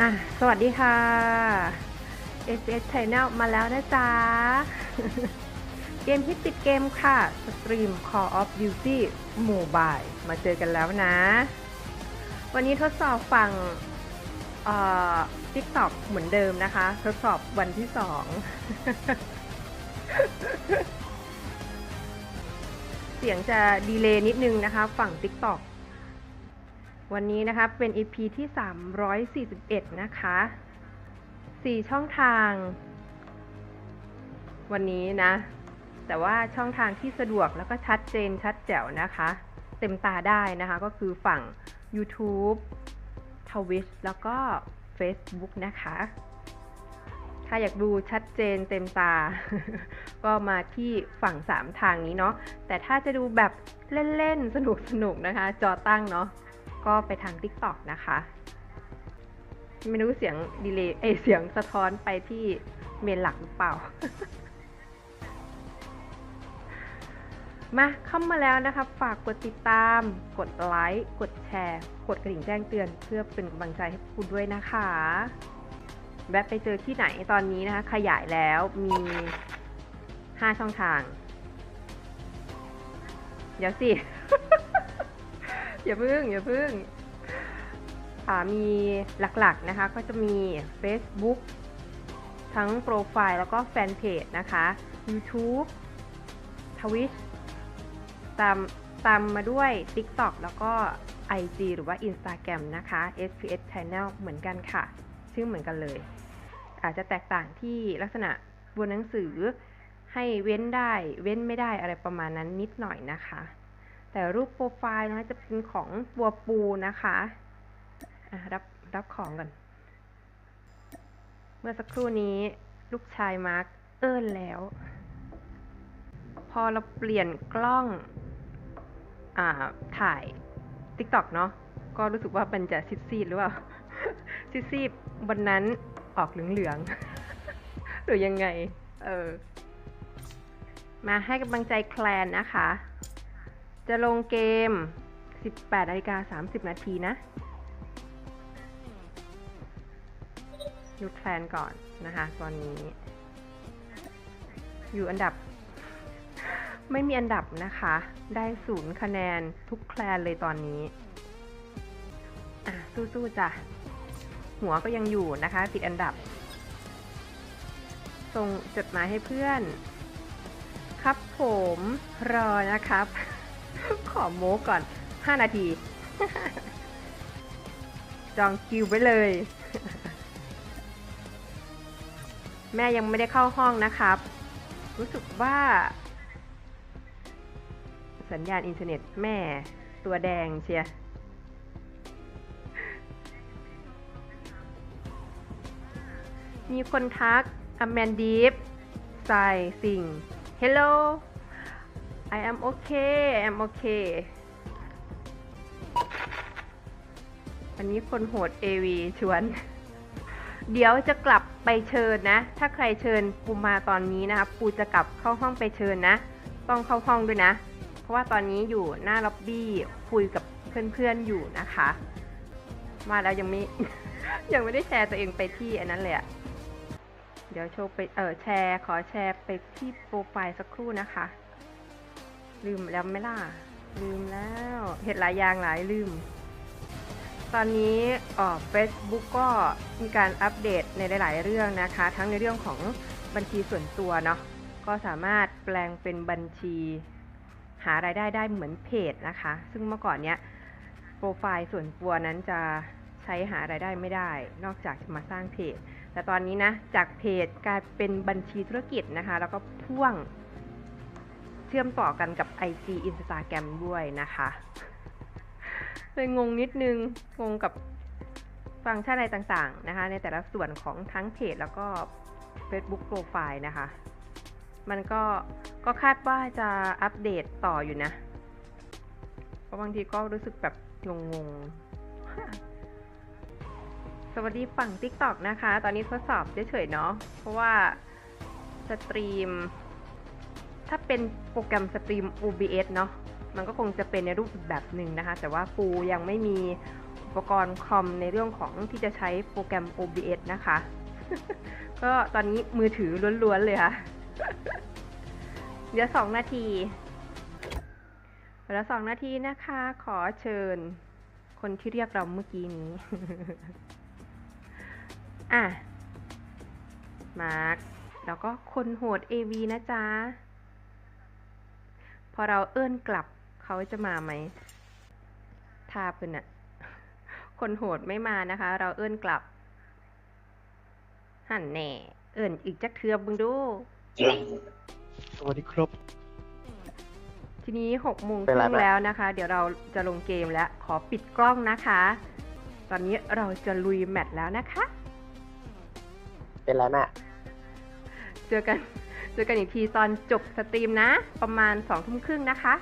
อะ สวัสดีค่ะ S S Channel มาแล้วนะจ๊ะ เกมฮิตติดเกมค่ะสตรีม Call of Duty Mobile มาเจอกันแล้วนะ วันนี้ทดสอบฝั่งเอ่อ TikTok เหมือนเดิมนะคะ ทดสอบวันที่สองเสียงจะดีเลย์นิดนึงนะคะ ฝั่ง TikTok วันนี้นะคะเป็น EP ที่ 341 นะคะ 4 ช่องทาง วันนี้นะ แต่ว่าช่องทางที่สะดวกแล้วก็ชัดเจนชัดแจ๋วนะคะ เต็มตาได้นะคะก็คือฝั่ง YouTube Twitch แล้วก็ Facebook นะคะ ถ้าอยากดูชัดเจนเต็มตา ก็มาที่ฝั่ง 3 ทางนี้เนาะแต่ถ้าจะดูแบบเล่น ๆ สนุกๆนะคะ จอตั้งเนาะ ก็ไปทาง TikTok นะคะ ไม่รู้เสียงดีเลย์เอเสียงสะท้อนไปที่เมนหลักหรือเปล่า มาเข้ามาแล้วนะคะ ฝากกดติดตาม กดไลค์ กดแชร์ กดกระดิ่งแจ้งเตือน เพื่อเป็นกำลังใจให้คุณด้วยนะคะแวะไปเจอที่ไหนตอนนี้นะคะ ขยายแล้วมี 5 ช่องทาง เดี๋ยวสิ อย่าพึ่งอย่าพึ่งอ่ามีหลักๆนะคะก็จะมี Facebook ทั้งโปรไฟล์แล้วก็แฟนเพจนะคะ YouTube Twitch ตามตามมาด้วย TikTok แล้วก็ IG หรือว่า Instagram นะคะ SPS Channel เหมือนกันค่ะ ชื่อเหมือนกันเลย อาจจะแตกต่างที่ลักษณะบนหนังสือให้เว้นได้เว้นไม่ได้อะไรประมาณนั้นนิดหน่อยนะคะ แต่รูปโปรไฟล์นะคะจะเป็นของบัวปูนะคะรับรับของก่อน เมื่อสักครู่นี้ลูกชายมาร์กเอิ้นแล้ว พอเราเปลี่ยนกล้องอ่าถ่าย TikTok เนาะก็รู้สึกว่ามันจะซีดๆหรือเปล่าซีดๆวันนั้นออกเหลืองๆหรือยังไง เออ มาให้กำลังใจแคลนนะคะ จะลงเกม 18นาฬิกา30 นาทีนะยุดแคลนก่อนนะคะ ตอนนี้ อยู่อันดับ ไม่มีอันดับนะคะ ได้ศูนย์คะแนนทุกแคลนเลยตอนนี้ อะ สู้ๆจ้ะ หัวก็ยังอยู่นะคะ ติดอันดับ ส่งจดหมายให้เพื่อน ครับผมรอนะครับ ขอโม้ก่อน 5 นาที จองคิวไว้เลย แม่ยังไม่ได้เข้าห้องนะครับ รู้สึกว่า สัญญาณอินเทอร์เน็ตแม่ตัวแดงเชียมีคนทักอแมนดีฟใส่สิ่ง Hello I am okay I am okay วันนี้คนโหด AV ชวน เดี๋ยวจะกลับไปเชิญนะ ถ้าใครเชิญปูมาตอนนี้นะคะปูจะกลับเข้าห้องไปเชิญนะ ต้องเข้าห้องด้วยนะ เพราะว่าตอนนี้อยู่หน้าล็อบบี้คุยกับเพื่อนๆอยู่นะคะ มาแล้วยังไม่ยังไม่ได้แชร์ตัวเองไปที่อันนั้นเลยอะเดี๋ยวโชว์ไปเออแชร์ขอแชร์ไปที่โปรไฟล์สักครู่นะคะ ลืมแล้วไหม่ล่ะ ลืมแล้วเห็ดหลายอย่างหลายลืม ตอนนี้ออก Facebook ก็มีการอัปเดตในหลาย ๆ เรื่องนะคะ ทั้งในเรื่องของบัญชีส่วนตัวเนาะก็สามารถแปลงเป็นบัญชีหารายได้ได้เหมือนเพจนะคะ ซึ่งเมื่อก่อนเนี้ยโปรไฟล์ส่วนตัวนั้นจะใช้หารายได้ไม่ได้ นอกจากจะมาสร้างเพจ แต่ตอนนี้นะ จากเพจกลายเป็นบัญชีธุรกิจนะคะ แล้วก็พ่วง เชื่อมต่อกันกับ IG Instagram ด้วยนะคะเลยงงนิดนึง งงกับฟังก์ชันอะไรต่างๆนะคะ ในแต่ละส่วนของทั้งเพจแล้วก็ Facebook Profile นะคะ มันก็ก็คาดว่าจะอัปเดตต่ออยู่นะ เพราะบางทีก็รู้สึกแบบงงๆ สวัสดีฝั่ง TikTok นะคะ ตอนนี้ทดสอบเฉยๆเนาะ เพราะว่าสตรีม ถ้าเป็นโปรแกรมสตรีม OBS เนาะมันก็คงจะเป็นในรูปแบบหนึ่งนะคะ แต่ว่าปูยังไม่มีอุปกรณ์คอมในเรื่องของที่จะใช้โปรแกรม OBS นะคะ ก็ตอนนี้มือถือล้วนๆเลยค่ะ เดี๋ยวสองนาทีเดี๋ยวสองนาทีนะคะ ขอเชิญคนที่เรียกเราเมื่อกี้นี้ อะ มาร์คแล้วก็คนโหด AV นะจ๊ะ พอเราเอื้อนกลับเขาจะมาไหมทาเพิ่นอะคนโหดไม่มานะคะ เราเอื้อนกลับ หันแน่ เอื้อนอีกจักเทือบบึงดูสวัสดีครับทีนี้หกโมงคเป็นไรรึ่งบ้างแล้วนะคะ เดี๋ยวเราจะลงเกมแล้วขอปิดกล้องนะคะ ตอนนี้เราจะลุยแมตช์แล้วนะคะ เป็นไรแม่เจอกัน เจอกันอีกทีตอนจบสตรีมนะ ประมาณสองทุ่มครึ่งนะคะ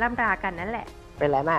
ล่ำลากันนั่นแหละ เป็นไรแม่